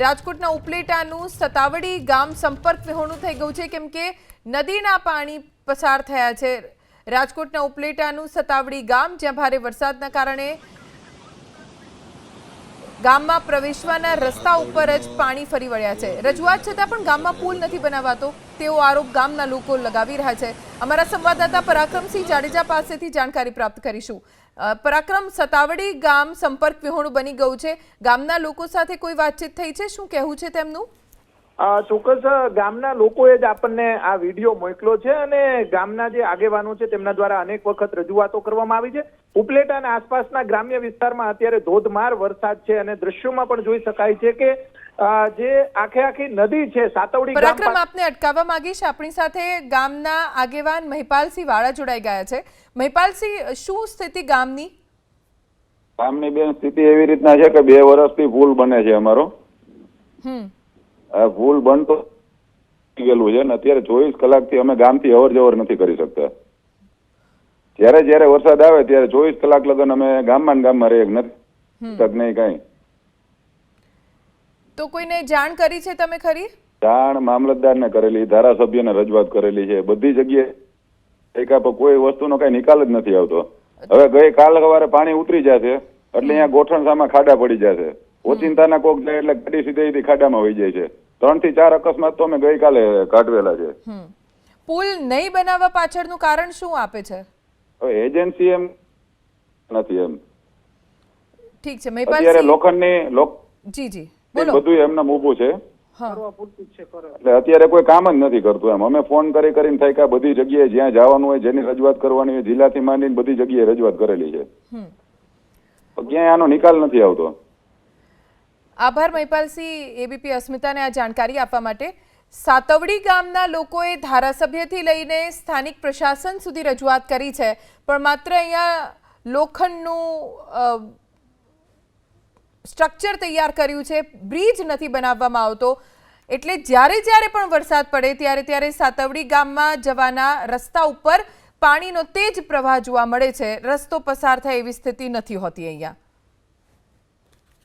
રાજકોટના ઉપલેટાનું સતાવડી ગામ સંપર્ક વિહોણું થઈ ગયું છે. કેમ કે નદીના પાણી પસાર થયા છે. રાજકોટના ઉપલેટાનું સતાવડી ગામ, જ્યાં ભારે વરસાદના કારણે ગામમાં પ્રવેશવાના રસ્તા ઉપર જ પાણી ફરી વળ્યા છે. રજૂઆત છતાં પણ ગામમાં પુલ નથી બનાવાતો. તેવો આરોપ ગામના લોકો લગાવી રહ્યા છે. અમારા સંવાદદાતા પરાક્રમસિંહ જાડેજા પાસેથી જાણકારી પ્રાપ્ત કરીશું. પરાક્રમ સતાવડી ગામ સંપર્ક વિહોણું બની ગયું છે. ગામના લોકો સાથે કોઈ વાતચીત થઈ છે? શું કહેવું છે તેમનું? ચોક્કસ ગામના લોકોએ જ આપણને આ વીડિયો મોકલો છે અને ગામના જે આગેવાનો છે તેમના દ્વારા અનેક વખત રજૂઆતો કરવામાં આવી છે. ઉપલેટા અને આસપાસના ગ્રામ્ય વિસ્તારમાં અત્યારે ધોધમાર વરસાદ છે અને દ્રશ્યોમાં પણ જોઈ શકાય છે કે જે આખે આખી નદી છે સાતવડી પરાક્રમ આપને અટકાવવા માંગીશ આપણી સાથે ગામના આગેવાન મહિપાલસિંહ વાળા જોડાઈ ગયા છે. મહિપાલસિંહ શું સ્થિતિ ગામની? ગામની બેન સ્થિતિ એવી રીતના છે કે બે વર્ષથી ભૂલ બને છે અમારો. હમ. પુલ બનતો ગયેલું છે ને અત્યારે ચોવીસ કલાકથી અમે ગામથી અવર જવર નથી કરી શકતા. જ્યારે જ્યારે વરસાદ આવે ત્યારે ચોવીસ કલાક લગન અમે ગામમાં ને ગામમાં રહીએ નથી? તક નહીં કઈ. તો કોઈને જાણ કરી છે તમે ખરી? જાણ મામલતદારને કરેલી ધારાસભ્યને રજૂઆત કરેલી છે. બધી જગ્યાએ ટેકા પર કોઈ વસ્તુનો કઈ નિકાલ જ નથી આવતો. હવે ગઈ કાલ સવારે પાણી ઉતરી જશે એટલે અહીંયા ગોઠણ સામે ખાડા પડી જશે. ઓચિંતાના કોક જાય એટલે ગાડી સીધી ખાડામાં વહી જાય છે. ત્રણથી ચાર અકસ્માત તો અમે ગઈકાલે કાઢવેલા છે. પુલ નહીં બનાવવા પાછળનું કારણ શું આપે છે? એજન્સી એમ નથી એમ. ઠીક છે અત્યારે લોખંડની લોક જી જી. બોલો. બધું એમને ઊભું છે. એટલે અત્યારે કોઈ કામ જ નથી કરતું એમ. અમે ફોન કરી કરીને થાય કે બધી જગ્યાએ જ્યાં જવાનું હોય જેની રજૂઆત કરવાની હોય જિલ્લાથી માંડીને બધી જગ્યાએ રજૂઆત કરેલી છે. હમ. ક્યાંય આનો નિકાલ નથી આવતો. આભાર મહિપાલસિંહ, એબીપી અસ્મિતાને આ જાણકારી આપવા માટે. સાતવડી ગામના લોકોએ ધારાસભ્યથી લઈને સ્થાનિક પ્રશાસન સુધી રજૂઆત કરી છે, પણ માત્ર અહીંયા લોખંડનું સ્ટ્રક્ચર તૈયાર કર્યું છે, બ્રિજ નથી બનાવવામાં આવતો. એટલે જ્યારે જ્યારે પણ વરસાદ પડે, ત્યારે ત્યારે સાતવડી ગામમાં જવાના રસ્તા ઉપર પાણીનો તેજ પ્રવાહ જોવા મળે છે. રસ્તો પસાર થાય એવી સ્થિતિ નથી હોતી અહીંયા.